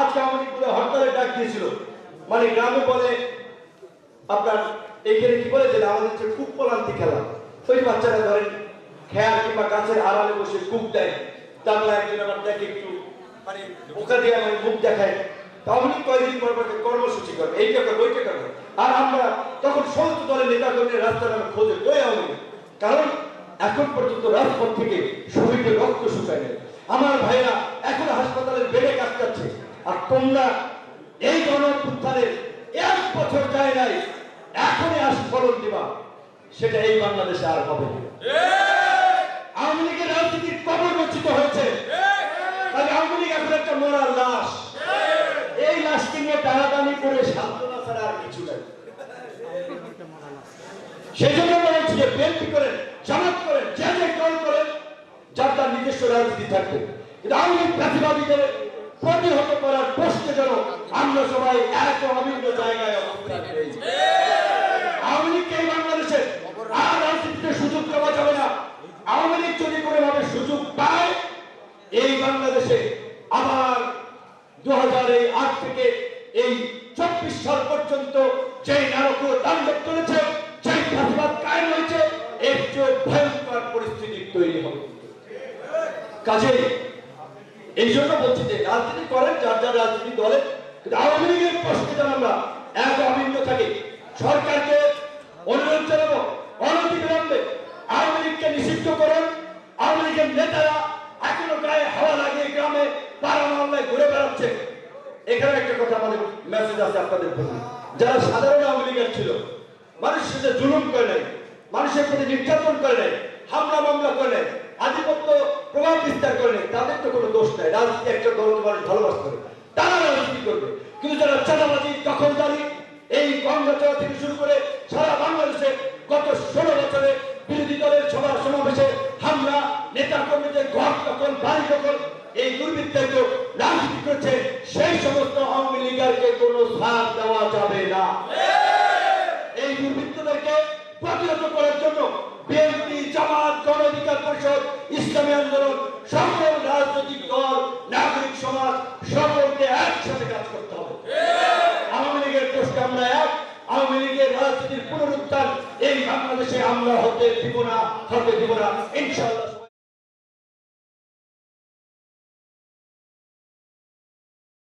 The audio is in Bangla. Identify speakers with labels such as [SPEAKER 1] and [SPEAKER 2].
[SPEAKER 1] আজকে আমাদের বলে হরতালের ডাক দিয়েছিল। মানে গ্রামে বলে, আপনার এইখানে কি বলে যে আমাদের হচ্ছে কূপ পলান্তি খেলা, ওই বাচ্চারা ধরেন খেয়ার কিংবা গাছের আড়ালে বসে কূপ দেয়। তারপরে একজন আবার দেখে একটু মানে ওকা দিয়ে মানে মুখ দেখায়। তাহলে কয়েকদিন পর পর কর্মসূচি করবে এইটা করবে ওইটা করবে আর আমরা তখন সমস্ত দলের নেতা কর্মী রাস্তার নামে খোঁজে দই হবে কারণ এখন পর্যন্ত রাজপথ থেকে শহীদের রক্ত শুকায় নেই আমার ভাইরা এখন হাসপাতালের বেডে কাটকাচ্ছে আর তোমরা এই গণপুত্থানের এক বছর যায় নাই, এখনই আস্ফলন দিবা। সেটা এই বাংলাদেশে আর হবে আওয়ামী লীগের রাজনীতির কবর হয়েছে। তাহলে আওয়ামী লীগ এখন একটা মরার লাশ। এই লাশকে নিয়ে টানাটানি করে সান্ত্বনা ছাড়া আর কিছু নাই। সেই জন্য বলেছি যে বিএনপি করেন, জামাত করেন, যে যে দল করেন, যার তার নিজস্ব রাজনীতি থাকবে। কিন্তু আওয়ামী লীগ প্রতিহত করার প্রশ্নে যেন আমরা সবাই এক অভিন্ন জায়গায় অবস্থান এই বাংলাদেশে সুযোগ দেওয়া যাবে না। আওয়ামী যদি কোনোভাবে সুযোগ পায়, এই বাংলাদেশে আবার দু আট থেকে এই চব্বিশ সাল পর্যন্ত যে নারকীয় তাণ্ডব চলেছে সেই প্রতিবাদ কায়েম হয়েছে, এর পরিস্থিতি তৈরি হবে। কাজেই এই জন্য বলছি যে রাজনীতি করেন, যার যার রাজনীতি দলে কিন্তু আওয়ামী লীগের যেন আমরা এক অভিন্ন থাকি। সরকারকে অনুরোধ জানাব অনতিবিলম্বে আওয়ামী লীগকে নিষিদ্ধ করুন। আওয়ামী লীগের নেতারা এখনও গায়ে হাওয়া লাগিয়ে গ্রামে পাড়া মহল্লায় ঘুরে বেড়াচ্ছে। এখানে একটা কথা আমাদের মেসেজ আছে আপনাদের প্রতি। যারা সাধারণ আওয়ামী লীগের ছিল, মানুষের সাথে জুলুম করে নাই, মানুষের প্রতি নির্যাতন করে নাই, হামলা মামলা করে নাই আধিপত্য প্রভাব বিস্তার করে তাদের তো কোনো দোষ নাই। রাজনীতি একটা দলকে মানুষ ভালোবাস করে তারা রাজনীতি করবে। কিন্তু যারা চাঁদাবাজি, দখলদারি, এই গঙ্গাচড়া থেকে শুরু করে সারা বাংলাদেশে গত ষোলো বছরে বিরোধী দলের সভা সমাবেশে হামলা নেতা কর্মীদের ঘর দখল, বাড়ি দখল, এই দুর্বৃত্তায়িত রাজনীতি করছে, সেই সমস্ত আওয়ামী লীগারকে কোনো ছাড় দেওয়া যাবে না। এই দুর্বৃত্তদেরকে প্রতিহত করার জন্য পরিষদ, ইসলামী আন্দোলন, সকল রাজনৈতিক দল, নাগরিক সমাজ, সকলকে একসাথে কাজ করতে হবে। আওয়ামী লীগের প্রশ্নে আমরা এক, আওয়ামী লীগের রাজনীতির পুনরুত্থান এই বাংলাদেশে আমরা হতে দিব না, হতে দিব না, ইনশাআল্লাহ।